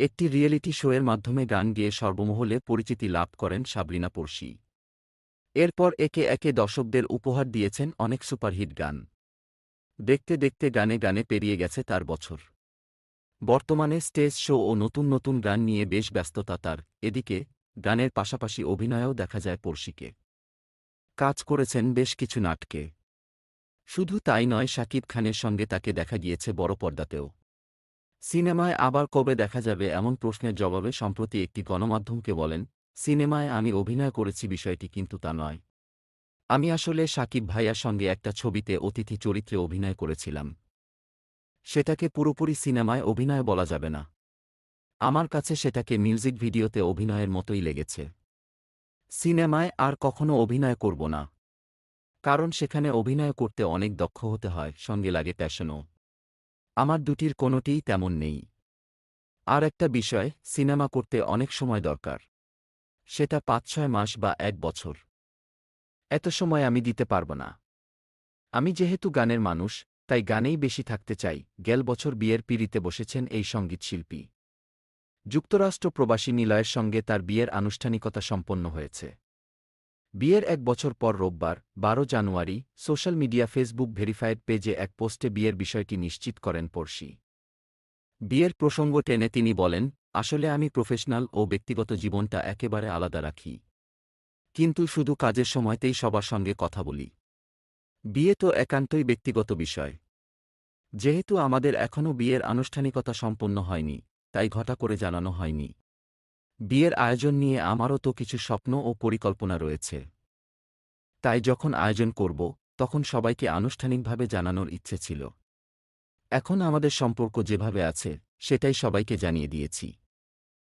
একটি রিয়েলিটি শোয়ের মাধ্যমে গান গেয়ে সর্বমহলে পরিচিতি লাভ করেন সাবরিনা পড়শি এরপর একে একে দর্শকদের উপহার দিয়েছেন অনেক সুপারহিট গান। দেখতে দেখতে গানে গানে পেরিয়ে গেছে তার বছর। বর্তমানে স্টেজ শো ও নতুন নতুন গান নিয়ে বেশ ব্যস্ততা তার। এদিকে, গানের পাশাপাশি অভিনয়েও দেখা যায় পড়শিকে কাজ করেছেন বেশ কিছু নাটকে। শুধু তাই নয়, শাকিব খানের সঙ্গে তাকে দেখা গিয়েছে বড় পর্দাতেও। সিনেমায় আবার কবে দেখা যাবে এমন প্রশ্নের জবাবে সম্প্রতি একটি গণমাধ্যমকে বলেন, সিনেমায় আমি অভিনয় করেছি বিষয়টি কিন্তু তা নয়। আমি আসলে সাকিব ভাইয়ার সঙ্গে একটা ছবিতে অতিথি চরিত্রে অভিনয় করেছিলাম। সেটাকে পুরোপুরি সিনেমায় অভিনয় বলা যাবে না। আমার কাছে সেটাকে মিউজিক ভিডিওতে অভিনয়ের মতোই লেগেছে। সিনেমায় আর কখনো অভিনয় করব না। কারণ সেখানে অভিনয় করতে অনেক দক্ষ হতে হয়, সঙ্গে লাগে প্যাশনও। আমার দুটির কোনোটিই তেমন নেই। আর একটা বিষয়, সিনেমা করতে অনেক সময় দরকার। সেটা পাঁচ ছয় মাস বা এক বছর। এত সময় আমি দিতে পারব না। আমি যেহেতু গানের মানুষ, তাই গানেই বেশি থাকতে চাই। গেল বছর বিয়ের পিড়িতে বসেছেন এই সঙ্গীতশিল্পী যুক্তরাষ্ট্র প্রবাসী নিলয়ের সঙ্গে তার বিয়ের আনুষ্ঠানিকতা সম্পন্ন হয়েছে। বিয়ের এক বছর পর রোববার, বারো জানুয়ারি, সোশ্যাল মিডিয়া ফেসবুক ভেরিফাইড পেজে এক পোস্টে বিয়ের বিষয়টি নিশ্চিত করেন পড়শি। বিয়ের প্রসঙ্গ টেনে তিনি বলেন, আসলে আমি প্রফেশনাল ও ব্যক্তিগত জীবনটা একেবারে আলাদা রাখি। কিন্তু শুধু কাজের সময়তেই সবার সঙ্গে কথা বলি। বিয়ে তো একান্তই ব্যক্তিগত বিষয়। যেহেতু আমাদের এখনও বিয়ের আনুষ্ঠানিকতা সম্পন্ন হয়নি, তাই ঘটা করে জানানো হয়নি। বিয়ের আয়োজন নিয়ে আমারও তো কিছু স্বপ্ন ও পরিকল্পনা রয়েছে। তাই যখন আয়োজন করব, তখন সবাইকে আনুষ্ঠানিকভাবে জানানোর ইচ্ছে ছিল। এখন আমাদের সম্পর্ক যেভাবে আছে, সেটাই সবাইকে জানিয়ে দিয়েছি।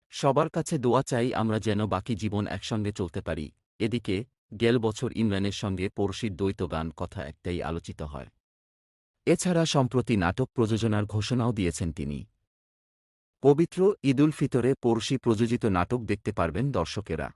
সবার কাছে দোয়া চাই আমরা যেন বাকি জীবন একসঙ্গে চলতে পারি। এদিকে, গেল বছর ইমরানের সঙ্গে পড়শির দ্বৈত গান কথা একটাই আলোচিত হয়। এছাড়া সম্প্রতি নাটক প্রযোজনার ঘোষণাও দিয়েছেন তিনি। পবিত্র ঈদুল ফিতরে পড়শি প্রযোজিত নাটক দেখতে পারবেন দর্শকেরা।